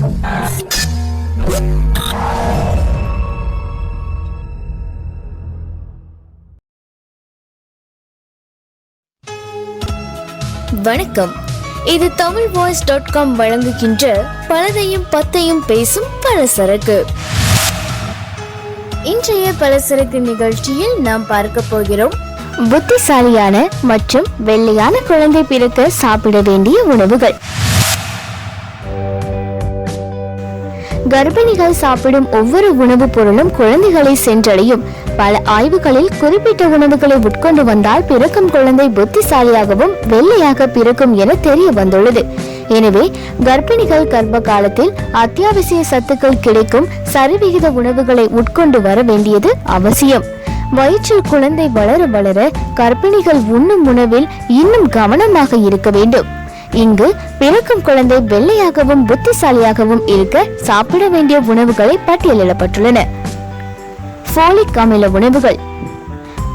வணக்கம். இது Tamil voice dot com வழங்குகின்ற பலதையும் பத்தையும் பேசும் பலசரக்கு. இன்றைய பலசரக்கு நிகழ்ச்சியில் நாம் பார்க்க போகிறோம். புத்திசாலியான மற்றும் வெள்ளையான குழந்தை பிறக்க சாப்பிட வேண்டிய உணவுகள். கர்ப்பிணிகள் சாப்பிடும் ஒவ்வொரு உணவுப் பொருளும் குழந்தைகளை சென்றடையும். பல ஆய்வுகளில் குறிப்பிட்ட உணவுகளை உட்கொண்டு வந்தால் பிறக்கும் குழந்தை புத்திசாலியாகவும் வெள்ளையாக பிறக்கும் என தெரிய வந்துள்ளது எனவே கர்ப்பிணிகள் கர்ப்ப காலத்தில் அத்தியாவசிய சத்துக்கள் கிடைக்கும் சரிவிகித உணவுகளை உட்கொண்டு வர வேண்டியது அவசியம். வயிற்றில் குழந்தை வளர வளர கர்ப்பிணிகள் உண்ணும் உணவில் இன்னும் கவனமாக இருக்க வேண்டும். இங்கு பிறக்கும் குழந்தை வெள்ளையாகவும் புத்திசாலியாகவும் இருக்க சாப்பிட வேண்டிய உணவுகளை பட்டியலிடப்பட்டுள்ளன. ஃபோலிக் அமில உணவுகள்.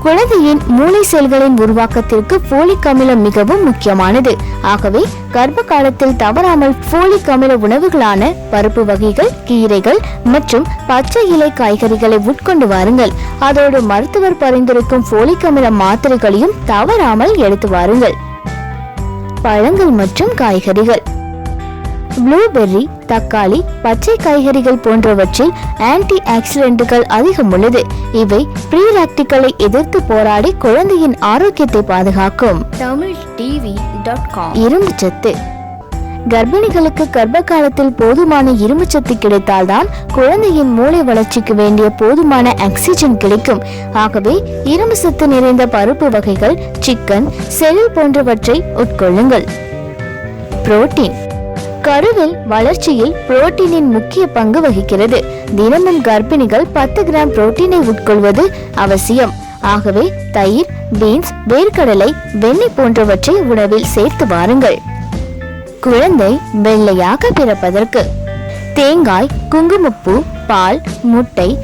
குழந்தையின் மூளை செல்களின் உருவாக்கத்திற்கு ஃபோலிக் அமிலம் மிகவும் முக்கியமானது. ஆகவே கர்ப்ப காலத்தில் தவறாமல் ஃபோலிக் அமில உணவுகளான பருப்பு வகைகள் கீரைகள் மற்றும் பச்சை இலை காய்கறிகளை உட்கொண்டு வாருங்கள். அதோடு மருத்துவர் பரிந்துரைக்கும் ஃபோலிக் அமில மாத்திரைகளையும் தவறாமல் எடுத்து வாருங்கள். பழங்கள் மற்றும் காய்கறிகள். ப்ளூபெர்ரி தக்காளி பச்சை காய்கறிகள் போன்றவற்றில் ஆன்டி ஆக்சிடென்ட்டுகள் அதிகம் உள்ளது. இவை ப்ரீலாக்டிக்களை எதிர்த்து போராடி குழந்தையின் ஆரோக்கியத்தை பாதுகாக்கும். Tamil TV dot com. இரும்பு சத்து. கர்ப்பிணிகளுக்கு கர்ப்ப காலத்தில் போதுமான இரும்புச்சத்து கிடைத்தால்தான் குழந்தையின் மூளை வளர்ச்சிக்கு வேண்டிய போதுமான ஆக்சிஜன் கிடைக்கும். ஆகவே இரும்பு சத்து நிறைந்த பருப்பு வகைகள் சிக்கன் செல் போன்றவற்றை உட்கொள்ளுங்கள். புரோட்டீன் கருவில் வளர்ச்சியில் புரோட்டீனின் முக்கிய பங்கு வகிக்கிறது. தினமும் கர்ப்பிணிகள் பத்து கிராம் புரோட்டீனை உட்கொள்வது அவசியம். ஆகவே தயிர் பீன்ஸ் வேர்க்கடலை வெண்ணெய் போன்றவற்றை உணவில் சேர்த்து வாருங்கள். குழந்தை வெள்ளையாக பிறப்பதற்கு. தேங்காய் குங்குமப்பூ பால் முட்டை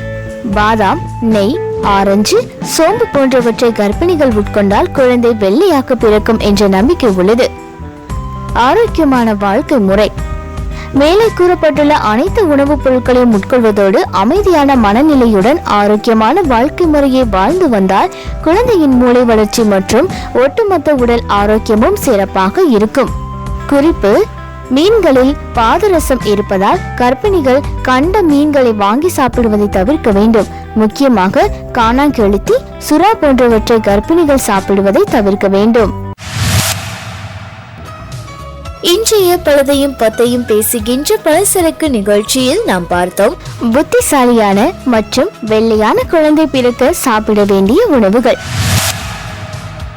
பாதாம் நெய் ஆரஞ்சு சோம்பு போன்றவற்றை கர்ப்பிணிகள் உட்கொண்டால் குழந்தை வெள்ளையாக பிறக்கும் என்ற நம்பிக்கை உள்ளது. ஆரோக்கியமான வாழ்க்கை முறை. மேலே கூறப்பட்டுள்ள அனைத்து உணவுப் பொருட்களையும் உட்கொள்வதோடு அமைதியான மனநிலையுடன் ஆரோக்கியமான வாழ்க்கை முறையை வாழ்ந்து வந்தால் குழந்தையின் மூளை வளர்ச்சி மற்றும் ஒட்டுமொத்த உடல் ஆரோக்கியமும் சிறப்பாக இருக்கும். குறிப்பு மீன்களில் பாதரசம் இருப்பதால் கர்ப்பிணிகள் கண்ட மீன்களை வாங்கி சாப்பிடுவதை தவிர்க்க வேண்டும். முக்கியமாக காணாங்கெழுத்தி சுறா போன்றவற்றை கர்ப்பிணிகள் சாப்பிடுவதை தவிர்க்க வேண்டும். இன்றைய பழுதையும் பத்தையும் பேசுகின்ற பழசரக்கு நிகழ்ச்சியில் நாம் பார்த்தோம். புத்திசாலியான மற்றும் வெள்ளையான குழந்தை பிறக்க சாப்பிட வேண்டிய உணவுகள்.